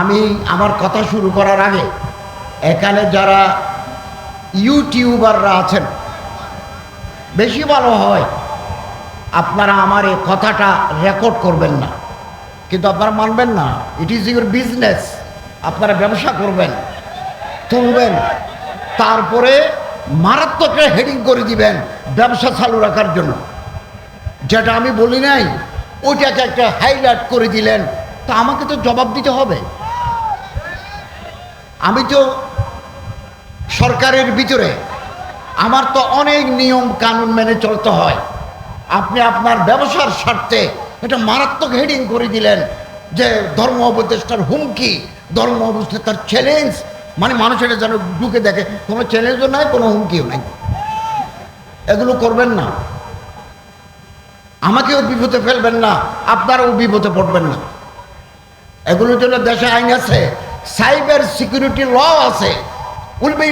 আমি আমার কথা শুরু করার আগে, এখানে যারা ইউটিউবাররা আছেন, বেশি ভালো হয়, আপনারা আমার এই কথাটা রেকর্ড করবেন না। কিন্তু আপনারা মানবেন না ইট ইজ ইউর বিজনেস আপনারা ব্যবসা করবেন, তুলবেন, তারপরে মারাত্মক হেডিং করে দিবেন ব্যবসা চালু রাখার জন্য। যেটা আমি বলি নাই, ওইটাকে একটা হাইলাইট করে দিলেন, তা আমাকে তো জবাব দিতে হবে। আমি তো সরকারের ভিতরে, আমার তো অনেক নিয়ম কানুন মেনে চলতে হয়। আপনি আপনার ব্যবসার স্বার্থে এটা মারাত্মক হেডিং করে দিলেন যে ধর্ম উপদেষ্টার হুমকি, ধর্ম উপদেষ্টার চ্যালেঞ্জ মানে মানুষের যেন ঢুকে দেখে, কোনো চ্যালেঞ্জও নাই, কোনো হুমকিও নাই। এগুলো করবেন না। আমাকেও বিপদে ফেলবেন না, আপনারাও বিপদে পড়বেন না। এগুলোর জন্য দেশে আইন আছে সাইবার সিকিউরিটি ল আছে, will be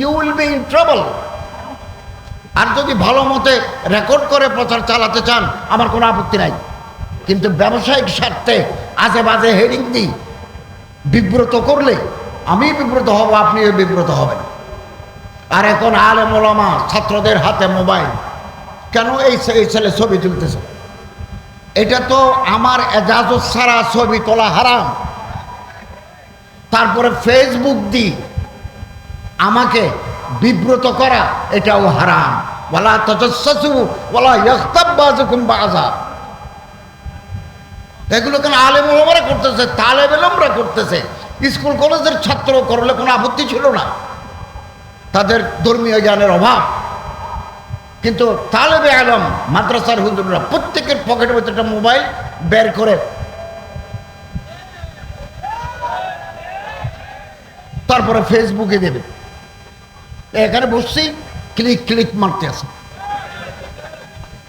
you will be in trouble. আর যদি ভালো মতে রেকর্ড করে প্রচার চালাতে চান, আমার কোনো আপত্তি নাই। কিন্তু ব্যবসায়িক স্বার্থে আজে বাজে হেডিং দিই বিব্রত করলে, আমি বিব্রত হব, আপনিও বিব্রত হবেন। আর এখন আলে মোলামা ছাত্রদের হাতে মোবাইল, কেন এই ছেলে ছবি তুলতেছে? এটা তো আমার এজাজত ছাড়া ছবি তোলা হারাম। তারপরে ফেসবুক দি। আমাকে বিব্রত করা, এটাও হারাম। বলা তজস্সু বলা ইয়স্তাবাজুকুম বাজা এগুলো কেন আলেম ওলামারা করতেছে, তালেব এলমরা করতেছে। স্কুল কলেজের ছাত্র করলে কোনো আপত্তি ছিল না। তাদের ধর্মীয় জ্ঞানের অভাব। কিন্তু তালেবে আলম, মাদ্রাসার হুজুররা প্রত্যেকের পকেটের মধ্যে একটা মোবাইল বের করে তারপরে ফেসবুকে দেবে। এখানে বসছি, ক্লিক ক্লিক মারতে আছে।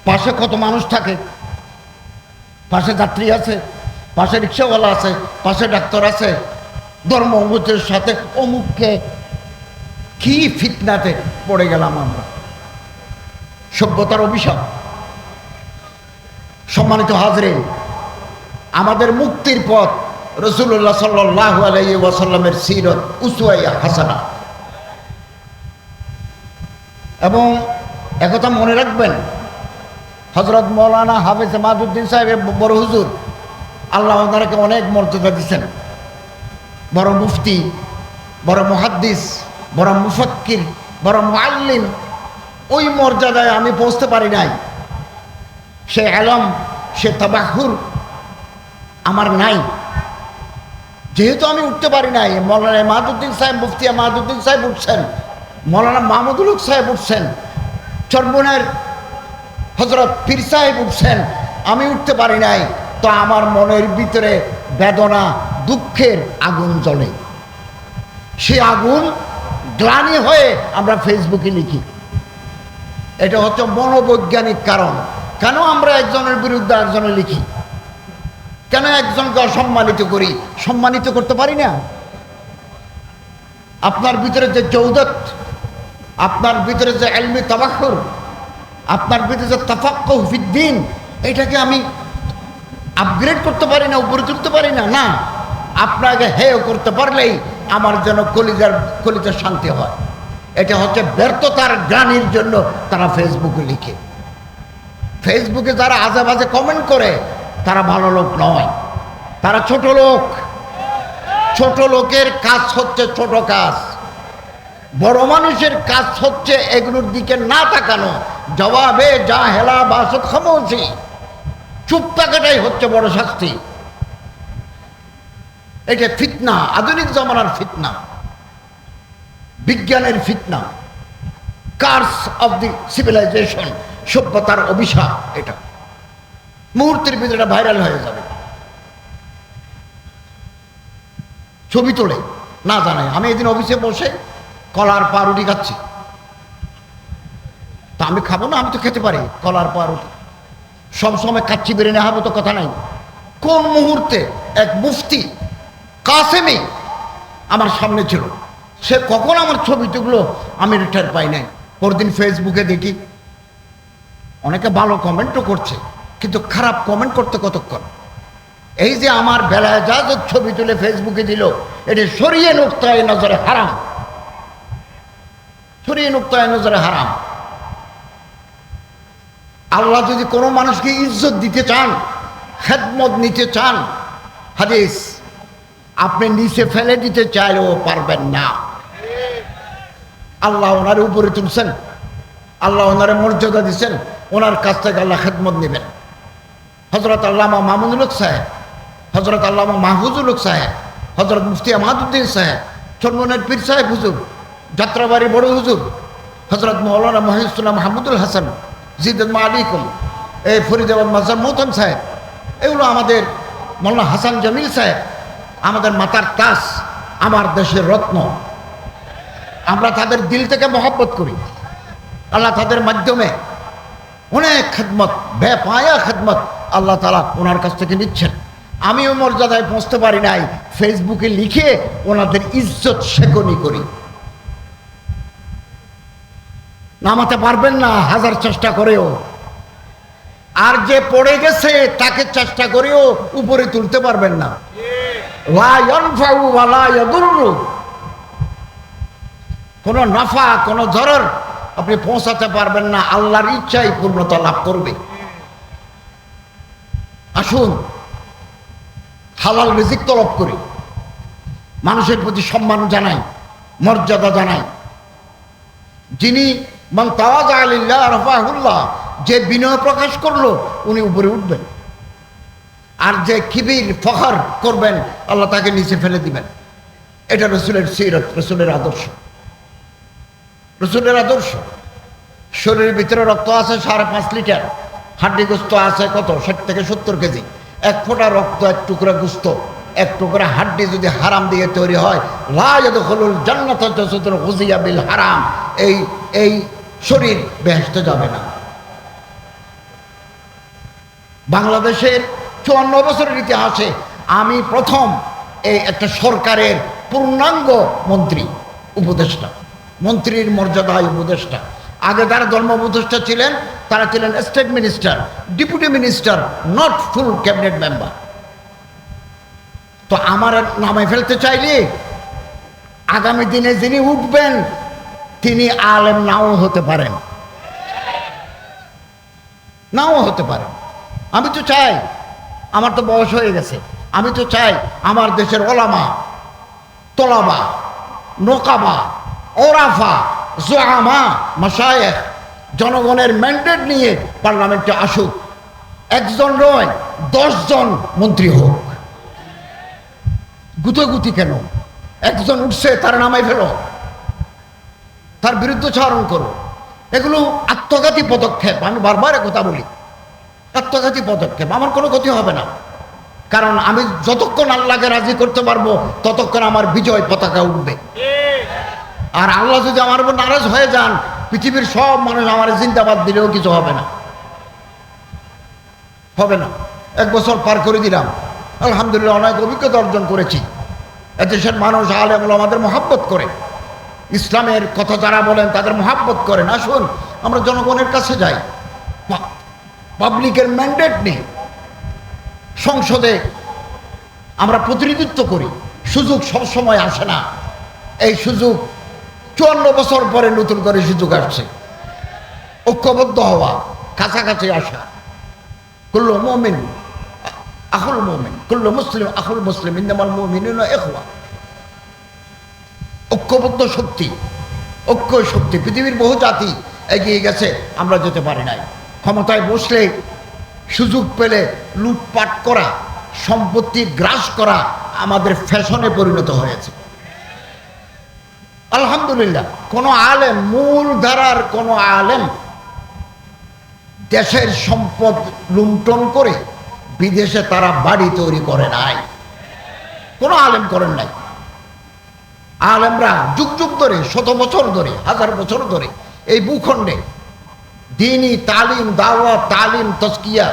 পাশে কত মানুষ থাকে, পাশে যাত্রী আছে, পাশে রিক্সাওয়ালা আছে, পাশে ডাক্তার আছে ধর্ম অমুকের সাথে অমুককে কি ফিতনাতে পড়ে গেলাম আমরা। সভ্যতার অভিশাপ। সম্মানিত হাজরে আমাদের মুক্তির পথ রসুল্লাহ সাল্লাহ আলাই ওয়াসাল্লামের সিরত উসুয়াইয়া হাসানা। এবং একথা মনে রাখবেন হজরত মৌলানা হাফেজ মাহদুদ্দিন সাহেবের বড় হুজুর, আল্লাহ ওনারাকে অনেক মর্যাদা দিচ্ছেন বড় মুফতি, বড় মুহাদ্দিস, বড় মুফক্কির, বড় মুআল্লিম, ওই মর্যাদায় আমি পৌঁছতে পারি নাই। সে আলম, সে তাবাহুর আমার নাই। যেহেতু আমি উঠতে পারি নাই, মৌলানা মাহাদুদ্দিন সাহেব মুফতিয়া মাহাদুদ্দিন সাহেব উঠছেন, মৌলানা মাহমুদুল হক সাহেব উঠছেন, চরমনের হজরত পীর সাহেব উঠছেন, আমি উঠতে পারি নাই, তো আমার মনের ভিতরে বেদনা, দুঃখের আগুন জ্বলে। সে আগুন গ্লানি হয়ে আমরা ফেসবুকে লিখি। এটা হচ্ছে মনোবৈজ্ঞানিক কারণ। কেন আমরা একজনের বিরুদ্ধে একজনে লিখি? কেন একজনকে অসম্মানিত করি? সম্মানিত করতে পারি না? আপনার ভিতরে যে চৌদত আপনার ভিতরে যে এলমি তাবাক্ষর আপনার ভিতরে যে তাফাক্ক ফিদ্দিন, এটাকে আমি আপগ্রেড করতে পারি না, উপরে তুলতে পারি না? না। আপনাকে হেয় করতে পারলেই আমার যেন কলিজার কলিজার শান্তি হয়। এটা হচ্ছে ব্যর্থতার গ্রানির জন্য তারা ফেসবুকে লিখে। ফেসবুকে যারা আজে বাজে কমেন্ট করে তারা ভালো লোক নয়। তারা ছোট লোক। ছোট লোকের কাজ হচ্ছে ছোট কাজ। বড় মানুষের কাজ হচ্ছে এগুলোর দিকে না তাকানো। জবাবে যা হেলা বাসত খামোছি চুপ থাকাটাই হচ্ছে বড় শাস্তি। এটা ফিতনা, আধুনিক জমানার ফিতনা। বিজ্ঞানের ফিতনা। কার্স অফ দি সিভিলাইজেশন, সভ্যতার অভিশাপ এটা। মুহূর্তের ভিতরে ভাইরাল হয়ে যাবে। ছবি তোলে, না জানাই আমি এদিন অফিসে বসে কলার পাউরুটি খাচ্ছি। তা আমি খাব না, আমি তো খেতে পারি। কলার পাউরুটি সবসময় খাচ্ছি বেরিয়ে নেওয়া তো কথা নাই। কোন মুহূর্তে এক মুফতি কাসেমি আমার সামনে ছিল? সে কখন আমার ছবি তুললো আমি রিটার পাই নাই? পরদিন ফেসবুকে দেখি, অনেকে ভালো কমেন্টও করছে। কিন্তু খারাপ কমেন্ট করতে কতক্ষণ? এই যে আমার বেলায় জাজত ছবি তুলে ফেসবুকে দিল, এটি সরিয়ে নোক্তায় নজরে হারাম। সরিয়ে নোক্তায় নজরে হারাম। আল্লাহ যদি কোনো মানুষকে ইজ্জত দিতে চান, খেদমত নিতে চান, হাদিস, আপনি নিচে ফেলে দিতে চাইলেও পারবেন না। আল্লাহ ওনার উপরে তুলছেন, আল্লাহ ওনারে মর্যাদা দিচ্ছেন, ওনার কাছ থেকে আল্লাহ খেদমত নেবেন। হজরত আল্লামা মামুনুল হক সাহেব হজরত আল্লামা মাহফুজুল হক সাহেব হজরত মুফতি আমাদুদ্দিন সাহেব, চন্মনের পীর সাহেব হুজুর, যাত্রাবাড়ি বড় হুজুর হজরত মৌলানা মহিসুল্লাহ মাহমুদুল হাসান জিদুল আলিকুম এই ফরিদাবাদ মাজার মোহতম সাহেব, এগুলো আমাদের মৌলানা হাসান জামিল সাহেব, আমাদের মাতার তাস, আমার দেশের রত্ন। আমরা তাদের দিল থেকে মহব্বত করি। আল্লাহ তাদের মাধ্যমে অনেক খেদমত, বেপায়া খেদমত আল্লাহ তালা ওনার কাছ থেকে নিচ্ছেন। আমিও মর্যাদায় পৌঁছতে পারি নাই, ফেসবুকে লিখে ওনাদের ইজ্জত শেকনি করি। নামাতে পারবেন না, হাজার চেষ্টা করেও। আর যে পড়ে গেছে, তাকে চেষ্টা করেও উপরে তুলতে পারবেন না। কোনো নাফা, কোনো ধরর আপনি পৌঁছাতে পারবেন না, আল্লাহর ইচ্ছাই পূর্ণতা লাভ করবে। আসুন, হালাল রিজিক তলব করি। মানুষের প্রতি সম্মান জানাই, মর্যাদা জানাই। যিনি মান তাওয়াজ রফাহুল্লাহ, যে বিনয় প্রকাশ করল, উনি উপরে উঠবেন। আর যে কিবির ফখর করবেন, আল্লাহ তাকে নিচে ফেলে দিবেন। এটা রসুলের সিরত, রসুলের আদর্শ। রসুলের আদর্শ, শরীরের ভিতরে রক্ত আছে সাড়ে পাঁচ লিটার। হাড্ডি গোস্ত আছে কত? ষাট থেকে সত্তর কেজি। এক ফোঁটা রক্ত, এক টুকরা গোস্ত। এক টুকরা হাড্ডি যদি হারাম দিয়ে তৈরি হয় বিল হারাম। এই এই শরীর বেহেস্তে যাবে না। বাংলাদেশের চুয়ান্ন বছরের ইতিহাসে আমি প্রথম এই একটা সরকারের পূর্ণাঙ্গ মন্ত্রী, উপদেষ্টা। মন্ত্রীর মর্যাদায় উপদেষ্টা। আগে যারা ধর্ম উপদেষ্টা ছিলেন, তারা ছিলেন state minister deputy minister not full cabinet member তো আমার নামে ফেলতে চাইলে, আগামী দিনে যিনি উঠবেন, তিনি আলেম নাও হতে পারেন। নাও হতে পারেন। আমি তো চাই, আমার তো বয়স হয়ে গেছে। আমি তো চাই আমার দেশের ওলামা, তোলাবা, নোকাবা, ওরাফা মাসায়েখ জনগণের ম্যান্ডেট নিয়ে পার্লামেন্টে আসুক। একজন নয়, দশজন মন্ত্রী হোক। গুতোগুতি কেন? একজন উঠছে, তার নামাই ফেলো। তার বিরুদ্ধে চারণ করো। এগুলো আত্মঘাতী পদক্ষেপ। আমি বারবার কথা বলি। আত্মঘাতী পদক্ষেপ। আমার কোনো ক্ষতি হবে না। কারণ আমি যতক্ষণ আল্লাহকে রাজি করতে পারব, ততক্ষণ আমার বিজয় পতাকা উঠবে। আর আল্লাহ যদি আমার উপর নারাজ হয়ে যান, পৃথিবীর সব মানুষ আমার জিন্দাবাদ দিলেও কিছু হবে না। হবে না। এক বছর পার করে দিলাম। আলহামদুলিল্লাহ অনেক অভিজ্ঞতা অর্জন করেছি। এদেশের মানুষ আলেম আমাদের মহাব্বত করে। ইসলামের কথা যারা বলেন তাদের মহাব্বত করেন। আসুন, আমরা জনগণের কাছে যাই। পাবলিকের ম্যান্ডেট নেই। সংসদে আমরা প্রতিনিধিত্ব করি। সুযোগ সবসময় আসে না। এই সুযোগ চুয়ান্ন বছর পরে নতুন করে সুযোগ আসছে। ঐক্যবদ্ধ হওয়া, কাছাকাছি আসা। কুল্লু মমিন আহুল মমিন, কুল্লু মুসলিম আহুল মুসলিম ইন্দামাল মমিন এখওয়া ঐক্যবদ্ধ শক্তি, ঐক্য শক্তি, পৃথিবীর বহু জাতি এগিয়ে গেছে, আমরা যেতে পারি নাই। ক্ষমতায় বসলে সুযোগ পেলে লুটপাট করা, সম্পত্তি গ্রাস করা আমাদের ফ্যাশনে পরিণত হয়েছে। আলহামদুলিল্লাহ, কোনো আলেম, মূল ধারার কোনো আলেম দেশের সম্পদ লুণ্ঠন করে বিদেশে তারা বাড়ি তৈরি করে নাই। কোনো আলেম করেন নাই। আলেমরা যুগ যুগ ধরে, শত বছর ধরে, হাজার বছর ধরে এই ভূখণ্ডে দিনই তালিম দাওয়া তালিম তস্কিয়া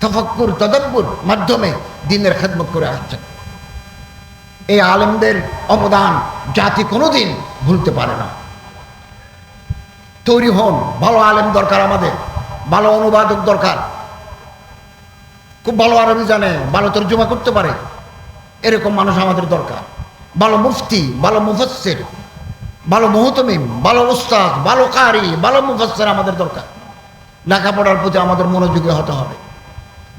তফক্কুর, তদব্বুর মাধ্যমে দিনের খেদমত করে আসছেন। এই আলেমদের অবদান জাতি কোনোদিন ভুলতে পারে না। তৈরি হন, ভালো আলেম দরকার আমাদের, ভালো অনুবাদক দরকার। খুব ভালো আরবি জানে, ভালো তর্জমা করতে পারে। এরকম মানুষ আমাদের দরকার। ভালো মুফতি, ভালো মুফাসসির, ভালো মহতমিম, ভালো উস্তাদ, ভালো কারি, ভালো মুফাসসির আমাদের দরকার। লেখাপড়ার প্রতি আমাদের মনোযোগী হতে হবে।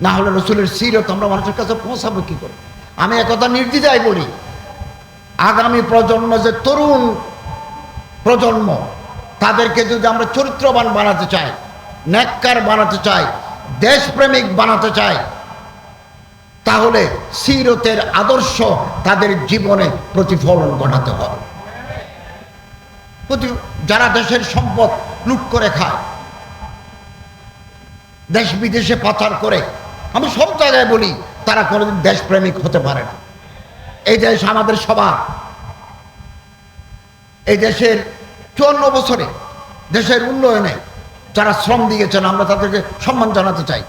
না হলে রসুলের সিরত আমরা মানুষের কাছে পৌঁছাবো কী করে? আমি একথা নির্দ্বিধায় বলি। আগামী প্রজন্ম যে তরুণ প্রজন্ম, তাদেরকে যদি আমরা চরিত্রবান বানাতে চাই, ন্যাক্কার বানাতে চাই, দেশপ্রেমিক বানাতে চাই, তাহলে সিরতের আদর্শ তাদের জীবনে প্রতিফলন ঘটাতে হবে। প্রতি যারা দেশের সম্পদ লুট করে খায়, দেশ বিদেশে পাচার করে, আমি সব জায়গায় বলি তারা কোনোদিন দেশপ্রেমিক হতে পারে না। এই দেশ আমাদের সবার। এই দেশের চুয়ান্ন বছরে দেশের উন্নয়নে যারা শ্রম দিয়েছেন, আমরা তাদেরকে সম্মান জানাতে চাই।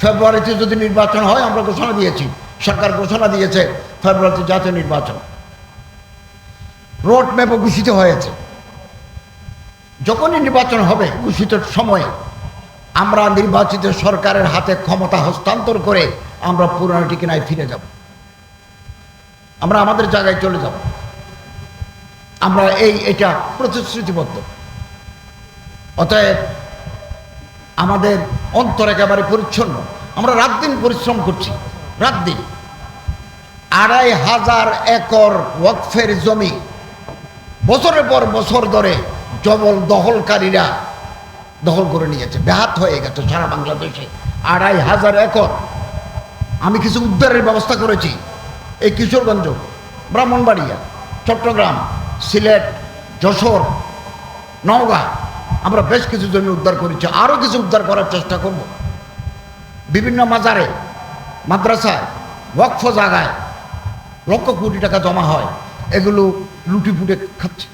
ফেব্রুয়ারিতে যদি নির্বাচন হয়, আমরা ঘোষণা দিয়েছি। সরকার ঘোষণা দিয়েছে ফেব্রুয়ারিতে জাতীয় নির্বাচন। রোড ম্যাপও ঘোষিত হয়েছে। যখনই নির্বাচন হবে, ঘোষিত সময়ে আমরা নির্বাচিত সরকারের হাতে ক্ষমতা হস্তান্তর করে আমরা পুরানো ঠিকানায় ফিরে যাব। আমরা আমাদের জায়গায় চলে যাব। আমরা এই, এটা প্রতিশ্রুতিবদ্ধ। অতএব আমাদের অন্তর একেবারে পরিচ্ছন্ন। আমরা রাত দিন পরিশ্রম করছি, রাত দিন। আড়াই হাজার একর ওয়াকফের জমি বছরের পর বছর ধরে জবল দখলকারীরা দখল করে নিয়েছে, ব্যাহাত হয়ে গেছে সারা বাংলাদেশে। আড়াই হাজার একর। আমি কিছু উদ্ধারের ব্যবস্থা করেছি। এই কিশোরগঞ্জ, ব্রাহ্মণবাড়িয়া, চট্টগ্রাম, সিলেট, যশোর, নওগাঁ, আমরা বেশ কিছু জমি উদ্ধার করেছি। আরও কিছু উদ্ধার করার চেষ্টা করব। বিভিন্ন মাজারে, মাদ্রাসায়, ওয়াকফ জায়গায় লক্ষ কোটি টাকা জমা হয়। এগুলো লুটি ফুটে খাচ্ছে।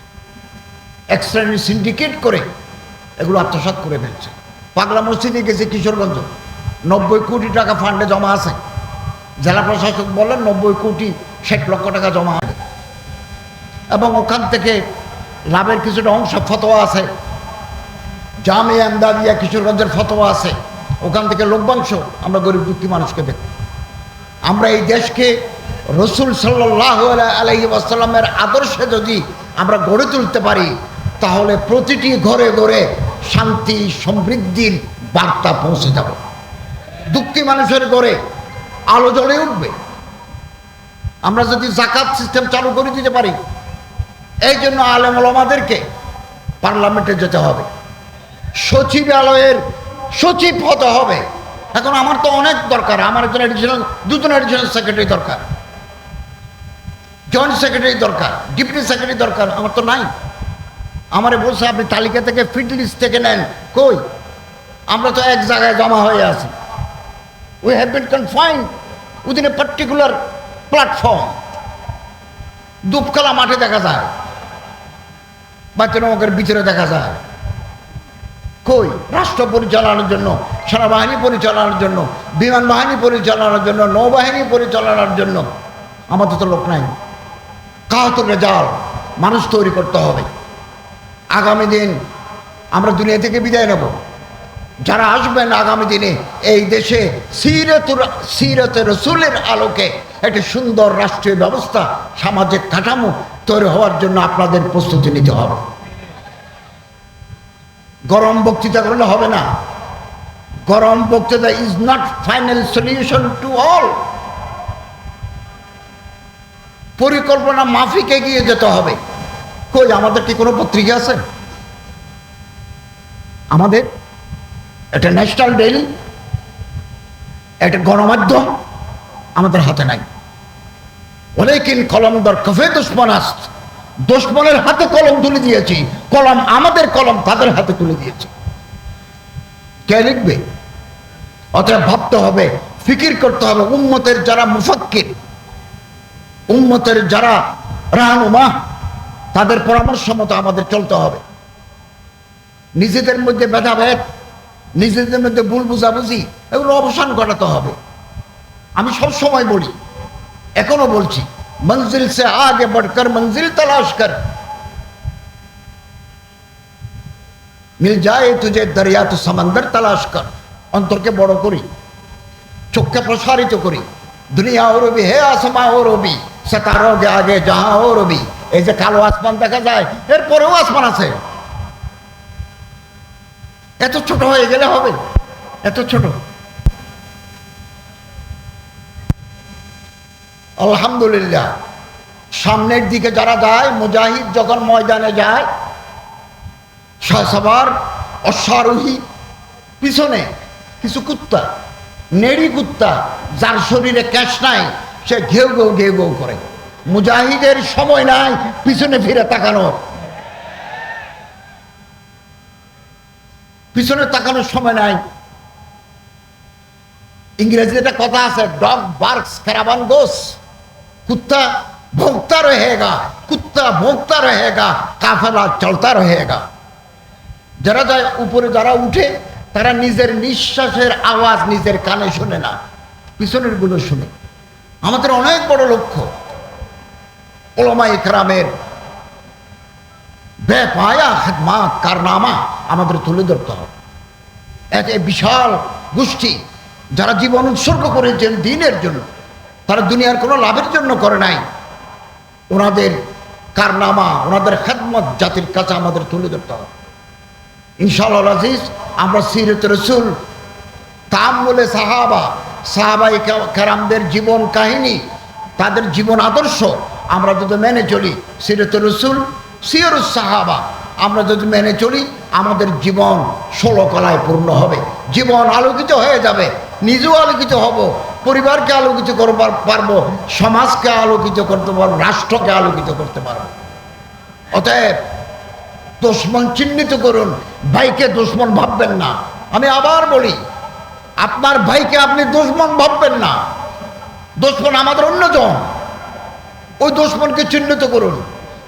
এক সিন্ডিকেট করে এগুলো আত্মসাৎ করে ফেলছে। পাগলা মসজিদে গেছে কিশোরগঞ্জ। নব্বই কোটি টাকা ফান্ডে জমা আছে। জেলা প্রশাসক বলেন নব্বই কোটি ষাট লক্ষ টাকা জমা হবে। এবং ওখান থেকে লাভের কিছুটা অংশ ফতোয়া আছে। জামে আমদাদিয়া কিশোরগঞ্জের ফতোয়া আছে। ওখান থেকে লভ্যাংশ আমরা গরিব দুঃখী মানুষকে দেব। আমরা এই দেশকে রসুল সাল্লাহ আলহি আসাল্লামের আদর্শে যদি আমরা গড়ে তুলতে পারি, তাহলে প্রতিটি ঘরে ঘরে শান্তি সমৃদ্ধির বার্তা পৌঁছে যাবে। দুঃখী মানুষের ঘরে আলো জ্বলে উঠবে। আমরা যদি জাকাত সিস্টেম চালু করে দিতে পারি, এই জন্য আলেম ওলামাদেরকে পার্লামেন্টে যেতে হবে। সচিবালয়ের সচিব হতে হবে। এখন আমার তো অনেক দরকার, আমার একজন এডিশনাল দুজন এডিশনাল সেক্রেটারি দরকার। জয়েন্ট সেক্রেটারি দরকার ডিপুটি সেক্রেটারি দরকার, আমার তো নাই। আমারে বলছে, আপনি তালিকা থেকে ফিট লিস্ট থেকে নেন। কই? আমরা তো এক জায়গায় জমা হয়ে আছি। We have been confined within a particular platform দুপকালা মাঠে দেখা যায়। বাচ্চানমকের ভিতরে দেখা যায়। কই? রাষ্ট্র পরিচালনার জন্য, সেনাবাহিনী পরিচালনার জন্য, বিমান বাহিনী পরিচালনার জন্য, নৌবাহিনী পরিচালনার জন্য। আমাদের তো লোক নাই। কাহত রেজাল মানুষ তৈরি করতে হবে। আগামী দিন আমরা দুনিয়া থেকে বিদায় নেব। যারা আসবেন আগামী দিনে এই দেশে সিরতুর সিরত রসুলের আলোকে একটি সুন্দর রাষ্ট্রীয় ব্যবস্থা, সামাজিক কাঠামো তৈরি হওয়ার জন্য আপনাদের প্রস্তুতি নিতে হবে। গরম বক্তৃতা করলে হবে না। গরম বক্তৃতা is not final solution to all পরিকল্পনা মাফিক এগিয়ে যেতে হবে। কই, আমাদের কি কোনো পত্রিকা আছে? আমাদের একটা ন্যাশনাল ডেইলি একটা গণমাধ্যম আমাদের হাতে নাই। অনেকিন কলমদার কফে দুশ্মনাস্ত দুশ্মনের হাতে কলম তুলে দিয়েছি, কলম আমাদের কলম, তাদের হাতে তুলে দিয়েছি। কে লিখবে? অতএব ভাবতে হবে, ফিকির করতে হবে, উম্মতের যারা মুফাক্কির, উম্মতের যারা রাহানুমা তাদের পরামর্শ মতো আমাদের চলতে হবে। নিজেদের মধ্যে ভেদাভেদ নিজেদের মধ্যে ভুল বুঝাবুঝি, এগুলো অবসান ঘটাতে হবে। আমি সব সময় বলি, এখনও বলছি, মঞ্জিল সে আগে বড়কর, মঞ্জিল তালাশ কর। মিল যায় তুঝে দরিয়া তো সমন্দর তালাশ কর। অন্তরকে বড় করি, চোখকে প্রসারিত করি। দুনিয়া ও হে আসমা ও রবি সে তারও গে আগে যাহা ও এই যে কালো আসমান দেখা যায়, এরপরেও আসমান আছে। এত ছোট হয়ে গেলে হবে, এত ছোট। আলহামদুলিল্লাহ, সামনের দিকে যারা যায়, মুজাহিদ যখন ময়দানে যায় সবার অশ্বারোহী পিছনে কিছু কুত্তা নেড়ি কুত্তা, যার শরীরে ক্যাশ নাই, সে ঘেউ ঘেউ ঘেউ ঘেউ করে। মুজাহিদের সময় নাই, পিছনে ফিরে তাকানোর। পিছনে তাকানোর সময় নাই। ইংরেজিতে একটা কথা আছে ডগ বার্কস ক্যারাবান গোস কুত্তা ভোগতা রহেগা, কুত্তা ভোগতা রহেগা, কাফেলা চলতা রহেগা। যারা যায়, উপরে যারা উঠে তারা নিজের নিঃশ্বাসের আওয়াজ নিজের কানে শোনে না। পিছনেরগুলো শুনে। আমাদের অনেক বড় লক্ষ্য। ওলমা ইকরামের বেপায়া কারনামা আমাদের তুলে ধরতে হবে। এক বিশাল গোষ্ঠী যারা জীবন উৎসর্গ করেছেন দিনের জন্য, তারা দুনিয়ার কোনো লাভের জন্য করে নাই। ওনাদের কারনামা, ওনাদের খেদমত জাতির কাছে আমাদের তুলে ধরতে হবে। ইনশাআল্লাহ আজিজ আমরা সিরত রসুল, তাম্মুলে সাহাবা, সাহাবাই কেরামদের জীবন কাহিনী, তাদের জীবন আদর্শ, আমরা যদি মেনে চলি সিরত রসুল সিয়রুস সাহাবা, আমরা যদি মেনে চলি, আমাদের জীবন ষোলো কলায় পূর্ণ হবে। জীবন আলোকিত হয়ে যাবে, নিজেও আলোকিত হব, পরিবারকে আলোকিত করবার পারব, সমাজকে আলোকিত করতে পারব, রাষ্ট্রকে আলোকিত করতে পারব। অতএব দুশ্মন চিহ্নিত করুন, ভাইকে দুশ্মন ভাববেন না। আমি আবার বলি, আপনার ভাইকে আপনি দুশ্মন ভাববেন না। দুশ্মন আমাদের অন্যজন। ওই দুশ্মনকে চিহ্নিত করুন।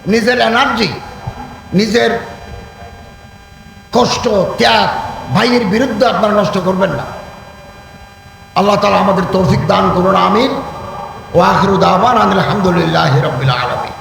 নিজের এনার্জি নিজের কষ্ট, ত্যাগ, ভাইয়ের বিরুদ্ধে আপনারা নষ্ট করবেন না। আল্লাহ তালা আমাদের তৌফিক দান করুন, আমিন। ও আখরুদ আহমান আলহামদুলিল্লাহ রবিল আলমী